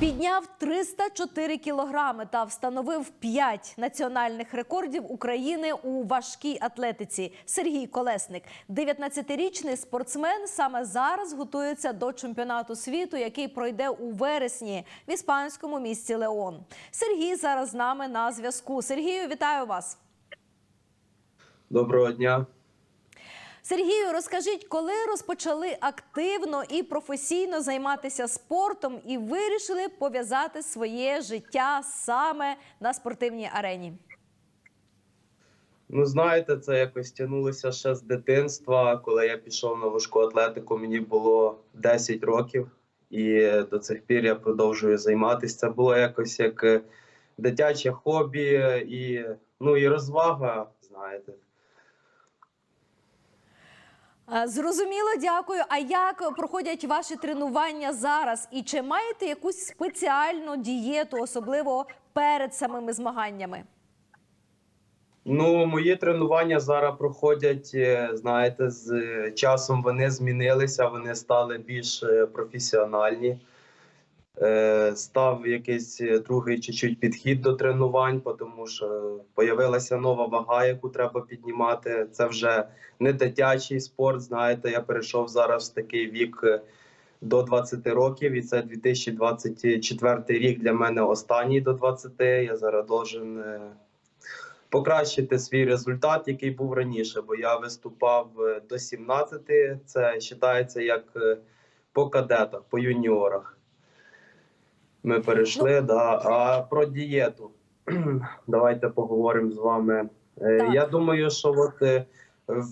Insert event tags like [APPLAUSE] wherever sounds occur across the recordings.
Підняв 304 кілограми та встановив 5 національних рекордів України у важкій атлетиці. Сергій Колесник, 19-річний спортсмен, саме зараз готується до чемпіонату світу, який пройде у вересні в іспанському місті Леон. Сергій зараз з нами на зв'язку. Сергію, вітаю вас. Доброго дня. Сергію, розкажіть, коли розпочали активно і професійно займатися спортом і вирішили пов'язати своє життя саме на спортивній арені? Ну, знаєте, це якось тягнулося ще з дитинства. Коли я пішов на важку атлетику, мені було 10 років, і до цих пір я продовжую займатися. Це було якось як е, дитяче хобі і, ну, і розвага, знаєте. Е, Зрозуміло, дякую. А як проходять ваші тренування зараз? І чи маєте якусь спеціальну дієту, особливо перед самими змаганнями? Ну, мої тренування зараз проходять, е, знаєте, з е, часом вони змінилися, вони стали більш професіональні. Е, Став якийсь е, другий чуть-чуть підхід до тренувань, тому що появилася нова вага, яку треба піднімати. Це вже не дитячий спорт. Знаєте, я перейшов зараз в такий вік е, до 20 років, і це 2024 рік для мене останній до 20. Я зараз должен покращити свій результат, який був раніше, бо я виступав до 17, це вважається як по кадетах, по юніорах. Ми перейшли, да. А про дієту. [CLEARS THROAT] Давайте поговоримо з вами. Е, Так. Я думаю, що от е, в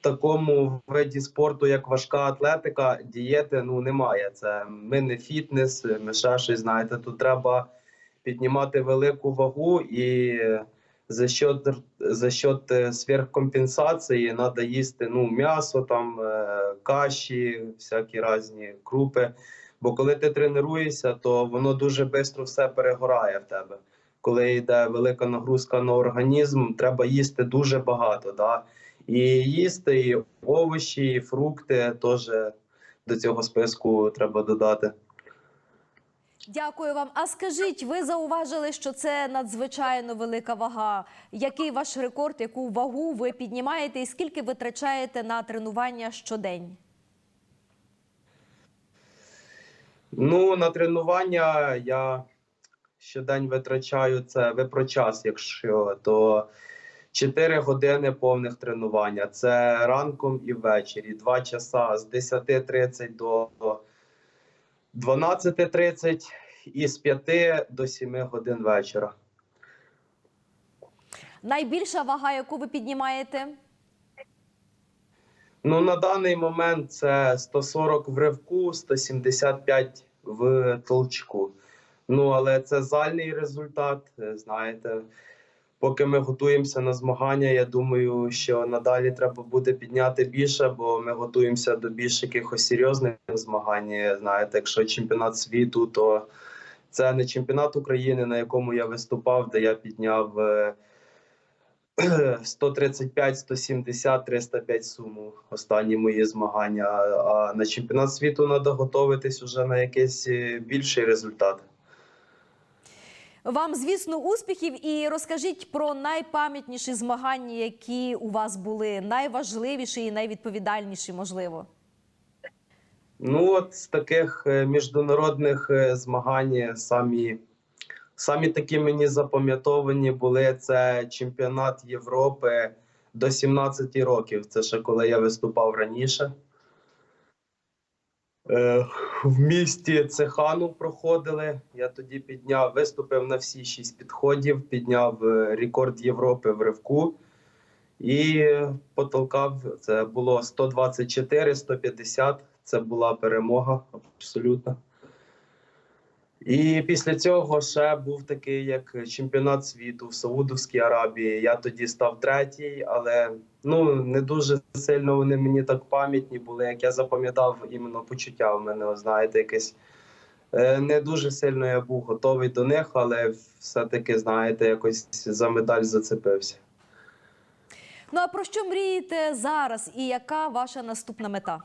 такому виді спорту, як важка атлетика, дієти ну немає. Це ми не фітнес, ми ще щось знаєте. Тут треба піднімати велику вагу і за счет, за счет е, сверхкомпенсації треба їсти ну, м'ясо, там, каші, всякі різні крупи. Бо коли ти тренуєшся, то воно дуже швидко все перегорає в тебе. Коли йде велика нагрузка на організм, треба їсти дуже багато. Да? І їсти і овочі, і фрукти теж до цього списку треба додати. Дякую вам. А скажіть, ви зауважили, що це надзвичайно велика вага. Який ваш рекорд, яку вагу ви піднімаєте і скільки витрачаєте на тренування щодень? Ну, на тренування я щодень витрачаю це ви про час, якщо то 4 години повних тренування. Це ранком і ввечері. 2 часа з 10.30 до 12.30 і з 5 до 7 годин вечора. Найбільша вага, яку ви піднімаєте? Ну, на даний момент це 140 в ривку, 175 в толчку. Ну, але це зальний результат, е, знаєте. Поки ми готуємося на змагання, я думаю, що надалі треба буде підняти більше, бо ми готуємося до більш якихось серйозних змагань. Знаєте, якщо чемпіонат світу, то це не чемпіонат України, на якому я виступав, де я підняв е, 135, 170, 305 суму. Останні мої змагання. А на чемпіонат світу треба готуватись уже на якийсь е, більший результат. Вам, звісно, успіхів і розкажіть про найпам'ятніші змагання, які у вас були, найважливіші і найвідповідальніші, можливо. Ну, от з таких е, міжнародних е, змагань самі, самі такі мені запам'ятовані були це чемпіонат Європи до 17 років. Це ще коли я виступав раніше. Е, В місті Цехану проходили. Я тоді підняв, виступив на всі шість підходів, підняв е, рекорд Європи в ривку і потолкав. Це було 124, 150. Це була перемога абсолютно. І після цього ще був такий як чемпіонат світу в Саудовській Аравії. Я тоді став третій, але ну не дуже сильно вони мені так пам'ятні були, як я запам'ятав іменно почуття. У мене знаєте, якесь е, не дуже сильно я був готовий до них, але все-таки, знаєте, якось за медаль зацепився. Ну а про що мрієте зараз і яка ваша наступна мета?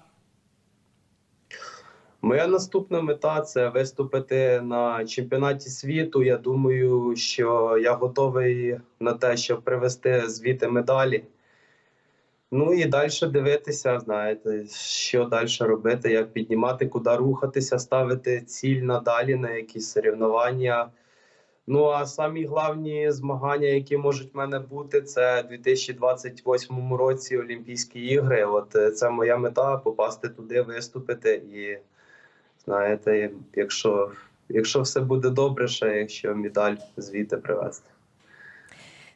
Моя наступна мета це виступити на чемпіонаті світу. Я думаю, що я готовий на те, щоб привезти звідти медалі. Ну і далі дивитися, знаєте, що далі робити, як піднімати, куди рухатися, ставити ціль надалі на якісь соревнування. Ну а самі головні змагання, які можуть в мене бути, це у 2028 році Олімпійські ігри. От е, це моя мета попасти туди, виступити. І знаєте, якщо, якщо все буде добре, ще якщо медаль звідти привезти.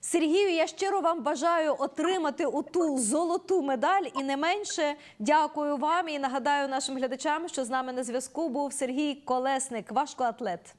Сергію, я щиро вам бажаю отримати у ту золоту медаль і не менше дякую вам і нагадаю нашим глядачам, що з нами на зв'язку був Сергій Колесник, важкоатлет.